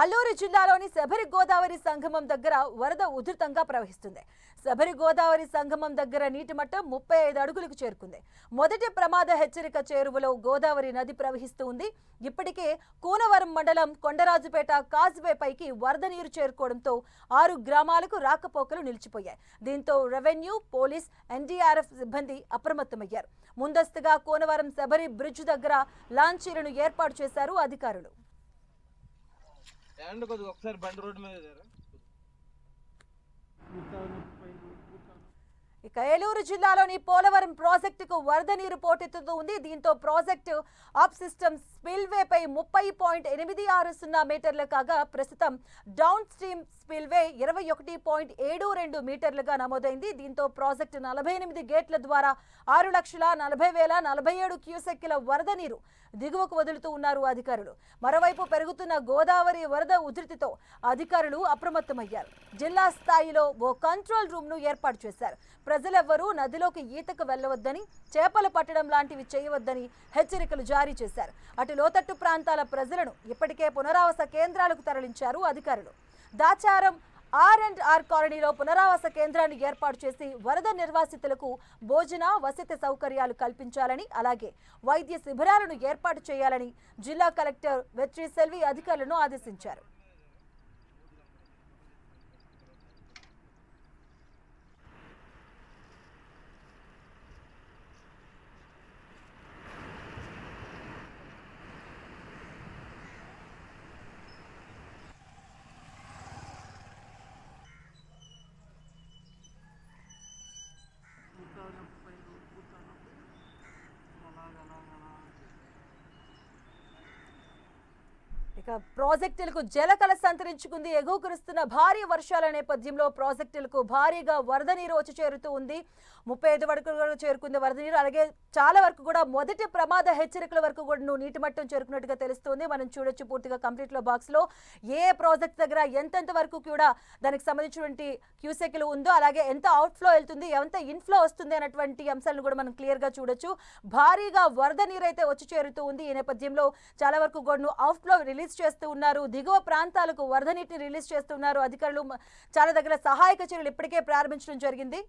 అల్లూరు జిల్లాలోని శబరి గోదావరి సంగమం దగ్గర వరద ఉధృతంగా ప్రవహిస్తుంది. శబరి గోదావరి సంగమం దగ్గర నీటి మట్టం ముప్పై ఐదు అడుగులకు చేరుకుంది. మొదటి ప్రమాద హెచ్చరిక చేరువలో గోదావరి నది ప్రవహిస్తూ ఉంది. ఇప్పటికే కూనవరం మండలం కొండరాజుపేట కాజ్వే పైకి వరద నీరు చేరుకోవడంతో ఆరు గ్రామాలకు రాకపోకలు నిలిచిపోయాయి. దీంతో రెవెన్యూ పోలీస్ ఎన్డీఆర్ఎఫ్ సిబ్బంది అప్రమత్తమయ్యారు. ముందస్తుగా కూనవరం శబరి బ్రిడ్జ్ దగ్గర లాంచీలను ఏర్పాటు చేశారు అధికారులు. ఒకసారి బండి రోడ్డు మీద జరా. ఇక ఏలూరు జిల్లాలోని పోలవరం ప్రాజెక్టుకు వరద నీరు పోటెత్తుతూ ఉంది. దీంతో ప్రాజెక్టు అప్ సిస్టమ్ స్పిల్వేపై ముప్పై పాయింట్ ఎనిమిది ఆరు సున్నా మీటర్లు కాగా ప్రస్తుతం డౌన్ స్ట్రీమ్ స్పిల్వే ఇరవై ఒకటి పాయింట్ ఏడు రెండు మీటర్లుగా నమోదైంది. దీంతో ప్రాజెక్టు నలభై ఎనిమిది గేట్ల ద్వారా ఆరు లక్షల నలభై వేల నలభై ఏడు క్యూసెక్కిల వరద నీరు దిగువకు వదులుతూ ఉన్నారు అధికారులు. మరోవైపు పెరుగుతున్న గోదావరి వరద ఉధృతితో అధికారులు అప్రమత్తమయ్యారు. జిల్లా స్థాయిలో ఓ కంట్రోల్ రూమ్ను ఏర్పాటు చేశారు. ప్రజలెవ్వరూ నదిలోకి ఈతకు వెళ్ళవద్దని చేపలు పట్టడం లాంటివి చేయవద్దని హెచ్చరికలు జారీ చేశారు. అటు లోతట్టు ప్రాంతాల ప్రజలను ఇప్పటికే పునరావాస కేంద్రాలకు తరలించారు అధికారులు. దాచారం ఆర్ అండ్ ఆర్ కాలనీలో పునరావాస కేంద్రాన్ని ఏర్పాటు చేసి వరద నిర్వాసితులకు భోజన వసతి సౌకర్యాలు కల్పించాలని అలాగే వైద్య శిబిరాలను ఏర్పాటు చేయాలని జిల్లా కలెక్టర్ వెట్రి సెల్వి అధికారులను ఆదేశించారు. ఇక ప్రాజెక్టులకు జలకల సంతరించుకుంది ఎగువ కురుస్తున్న భారీ వర్షాల నేపథ్యంలో ప్రాజెక్టులకు భారీగా వరద నీరు వచ్చి చేరుతూ ఉంది. ముప్పై ఐదు వరకు చేరుకుంది వరద నీరు. అలాగే చాలా వరకు కూడా మొదటి ప్రమాద హెచ్చరికల వరకు కూడా నీటి మట్టం చేరుకున్నట్టుగా తెలుస్తుంది. మనం చూడొచ్చు పూర్తిగా కంప్లీట్లో బాక్స్లో ఏ ప్రాజెక్ట్ దగ్గర ఎంతెంత వరకు కూడా దానికి సంబంధించినటువంటి క్యూసెక్లు ఉందో అలాగే ఎంత అవుట్ఫ్లో వెళ్తుంది ఎంత ఇన్ఫ్లో వస్తుంది అన్నటువంటి అంశాలను కూడా మనం క్లియర్గా చూడొచ్చు. భారీగా వరద నీరు అయితే వచ్చి చేరుతూ ఉంది. ఈ నేపథ్యంలో చాలా వరకు కూడా అవుట్ఫ్లో రిలీజ్ చేస్తూ ఉన్నారు. దిగువ ప్రాంతాలకు వరద నీటిని రిలీజ్ చేస్తున్నారు అధికారులు చాలా దగ్గర సహాయక చర్యలు ఇప్పటికే ప్రారంభించడం జరిగింది.